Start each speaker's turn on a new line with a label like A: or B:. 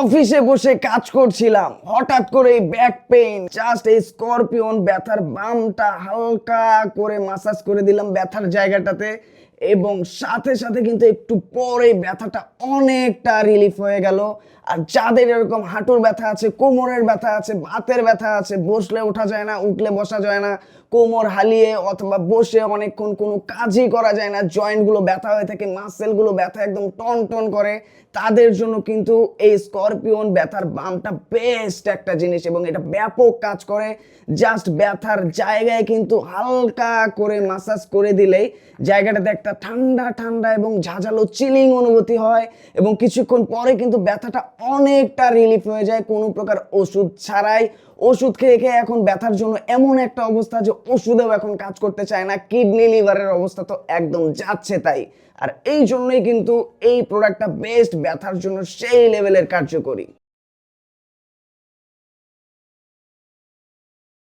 A: অফিসে বসে কাজ করছিলাম। হঠাৎ করে ব্যাক পেইন জাস্ট এই স্করপিয়ন ব্যথার বামটা হালকা করে মাসাজ করে দিলাম ব্যথার জায়গাটাতে এবং সাথে সাথে কিন্তু একটু পরে ব্যথাটা অনেকটা রিলিফ হয়ে গেল। আর যাদের এরকম হাঁটুর ব্যথা আছে, কোমরের ব্যথা আছে, বাতের ব্যথা আছে, বসলে ওঠা যায় না, উঠলে বসা যায় না কোমর হালিয়ে অথবা বসে অনেকক্ষণ কোনো কাজই করা যায় না, জয়েন্টগুলো ব্যথা হয়ে থাকে মাসেলগুলো ব্যথা একদম টন টন করে, তাদের জন্য কিন্তু এই স্করপিয়ন ব্যথার বামটা বেস্ট একটা জিনিস এবং এটা ব্যাপক কাজ করে। জাস্ট ব্যথার জায়গায় কিন্তু হালকা করে মাসাজ করে দিলেই জায়গাটাতে একটা ঠান্ডা ঠান্ডা এবং ঝাঁঝালো চিলিং অনুভূতি হয় এবং কিছুক্ষণ পরে কিন্তু ব্যথাটা অনেকটা রিলিফ হয়ে যায়। কোনো প্রকার ওষুধ ছাড়াই, ওষুধ খেয়ে খেয়ে এখন ব্যথার জন্য এমন একটা অবস্থা যে ওষুধেও এখন কাজ করতে চায় না, কিডনি, লিভারের অবস্থা তো একদম যাচ্ছে তাই। আর এই জন্যই কিন্তু এই প্রোডাক্টটা বেস্ট ব্যথার জন্য সেই লেভেলের কার্যকরী।